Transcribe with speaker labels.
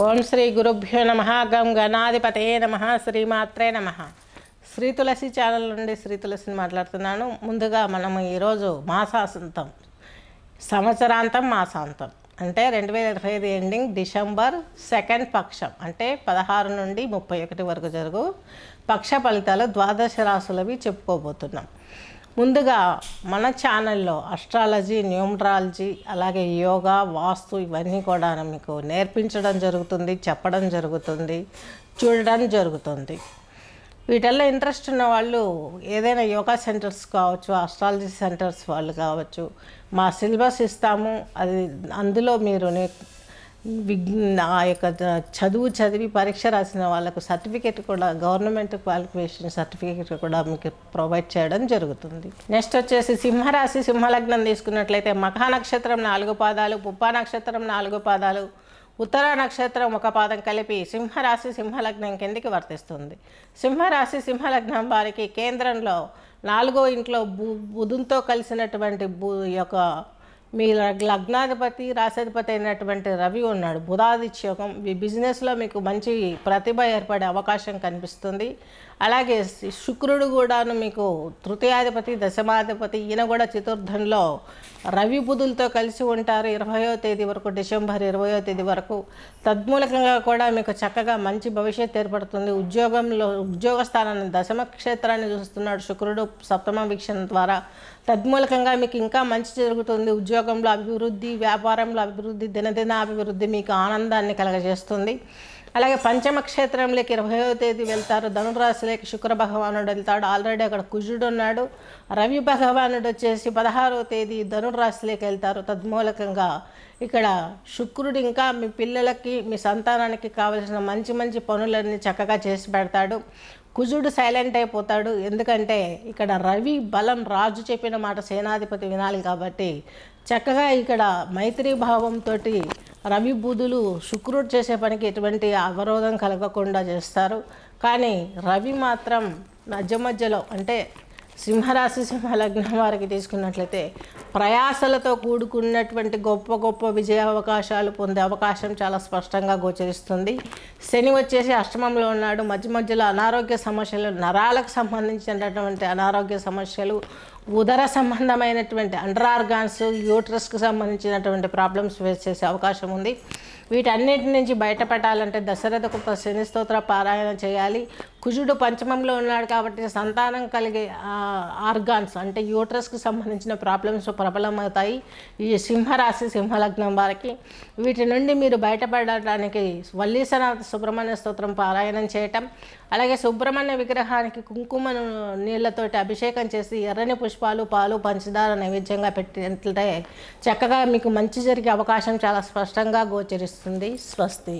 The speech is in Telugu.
Speaker 1: ఓం శ్రీ గురుభ్యో నమ. గం గణాధిపతే నమ. శ్రీమాత్రే నమ. శ్రీ తులసి ఛానల్ నుండి శ్రీ తులసిని మాట్లాడుతున్నాను. ముందుగా మనము ఈరోజు మాసాంతం సంవత్సరాంతం మాసాంతం. అంటే రెండు వేల ఇరవై ఐదు ఎండింగ్ డిసెంబర్ సెకండ్ పక్షం. అంటే పదహారు నుండి ముప్పై ఒకటి వరకు జరుగు పక్ష ఫలితాలు ద్వాదశ రాసులవి చెప్పుకోబోతున్నాం. ముందుగా మన ఛానల్లో అస్ట్రాలజీ న్యూమరాలజీ అలాగే యోగా వాస్తు ఇవన్నీ కూడా మీకు నేర్పించడం జరుగుతుంది చెప్పడం జరుగుతుంది చూడడం జరుగుతుంది. వీటిల్లో ఇంట్రెస్ట్ ఉన్న వాళ్ళు ఏదైనా యోగా సెంటర్స్ కావచ్చు అస్ట్రాలజీ సెంటర్స్ వాళ్ళు కావచ్చు మా సిలబస్ ఇస్తాము. అది అందులో మీరు నే ఆ యొక్క చదువు చదివి పరీక్ష రాసిన వాళ్ళకు సర్టిఫికేట్ కూడా గవర్నమెంట్ క్వాలిఫికేషన్ సర్టిఫికేట్ కూడా మీకు ప్రొవైడ్ చేయడం జరుగుతుంది. నెక్స్ట్ వచ్చేసి సింహరాశి సింహలగ్నం తీసుకున్నట్లయితే మఖా నక్షత్రం నాలుగు పాదాలు పుప్పా నక్షత్రం నాలుగు పాదాలు ఉత్తర నక్షత్రం ఒక పాదం కలిపి సింహరాశి సింహలగ్నం కిందికి వర్తిస్తుంది. సింహరాశి సింహలగ్నం వారికి కేంద్రంలో నాలుగో ఇంట్లో బు బుధుంతో కలిసినటువంటి బు యొక్క మీ లగ్నాధిపతి రాశాధిపతి అయినటువంటి రవి ఉన్నాడు. బుధాదిత్యోగం ఈ బిజినెస్లో మీకు మంచి ప్రతిభ ఏర్పడే అవకాశం కనిపిస్తుంది. అలాగే శుక్రుడు కూడాను మీకు తృతీయాధిపతి దశమాధిపతి ఈయన కూడా చతుర్థంలో రవి బుధులతో కలిసి ఉంటారు. ఇరవయో తేదీ వరకు డిసెంబర్ ఇరవయో తేదీ వరకు తద్మూలకంగా కూడా మీకు చక్కగా మంచి భవిష్యత్తు ఏర్పడుతుంది. ఉద్యోగంలో ఉద్యోగ స్థానాన్ని దశమ క్షేత్రాన్ని చూస్తున్నాడు శుక్రుడు సప్తమ వీక్షణ ద్వారా. తద్మూలకంగా మీకు ఇంకా మంచి జరుగుతుంది. ఉద్యోగంలో అభివృద్ధి వ్యాపారంలో అభివృద్ధి దినదిన అభివృద్ధి మీకు ఆనందాన్ని కలగజేస్తుంది. అలాగే పంచమ క్షేత్రంలోకి ఇరవయో తేదీ వెళ్తారు. ధనురాశిలోకి శుక్ర భగవానుడు వెళ్తాడు. ఆల్రెడీ అక్కడ కుజుడు ఉన్నాడు. రవి భగవానుడు వచ్చేసి పదహారో తేదీ ధనురాశిలోకి వెళ్తారు. తద్మూలకంగా ఇక్కడ శుక్రుడు ఇంకా మీ పిల్లలకి మీ సంతానానికి కావలసిన మంచి మంచి పనులన్నీ చక్కగా చేసి పెడతాడు. కుజుడు సైలెంట్ అయిపోతాడు. ఎందుకంటే ఇక్కడ రవి బలం రాజు చెప్పిన మాట సేనాధిపతి వినాలి కాబట్టి చక్కగా ఇక్కడ మైత్రీభావంతో రవి బుధులు శుక్రుడు చేసే పనికి ఎటువంటి అవరోధం కలగకుండా చేస్తారు. కానీ రవి మాత్రం మధ్య మధ్యలో అంటే సింహరాశి సింహలగ్నం వారికి తీసుకున్నట్లయితే ప్రయాసలతో కూడుకున్నటువంటి గొప్ప గొప్ప విజయ అవకాశాలు పొందే అవకాశం చాలా స్పష్టంగా గోచరిస్తుంది. శని వచ్చేసి అష్టమంలో ఉన్నాడు. మధ్య మధ్యలో అనారోగ్య సమస్యలు నరాలకు సంబంధించినటువంటి అనారోగ్య సమస్యలు ఉదర సంబంధమైనటువంటి అండర్ ఆర్గాన్స్ యూట్రస్కి సంబంధించినటువంటి ప్రాబ్లమ్స్ ఫేస్ చేసే అవకాశం ఉంది. వీటన్నిటి నుంచి బయటపడాలంటే దశరథ కృత శని స్తోత్ర పారాయణ చేయాలి. కుజుడు పంచమంలో ఉన్నాడు కాబట్టి సంతానం కలిగే ఆర్గాన్స్ అంటే యూట్రస్కి సంబంధించిన ప్రాబ్లమ్స్ ప్రబలమవుతాయి. ఈ సింహరాశి సింహలగ్నం వారికి వీటి నుండి మీరు బయటపడటానికి వల్లీసనాథ సుబ్రహ్మణ్య స్తోత్రం పారాయణం చేయటం అలాగే సుబ్రహ్మణ్య విగ్రహానికి కుంకుమ నీళ్ళతోటి అభిషేకం చేసి ఎర్రని పుష్ప పుష్పాలు పాలు పంచదార నైవేద్యంగా పెట్టినట్లయితే చక్కగా మీకు మంచి జరిగే అవకాశం చాలా స్పష్టంగా గోచరిస్తుంది. స్వస్తి.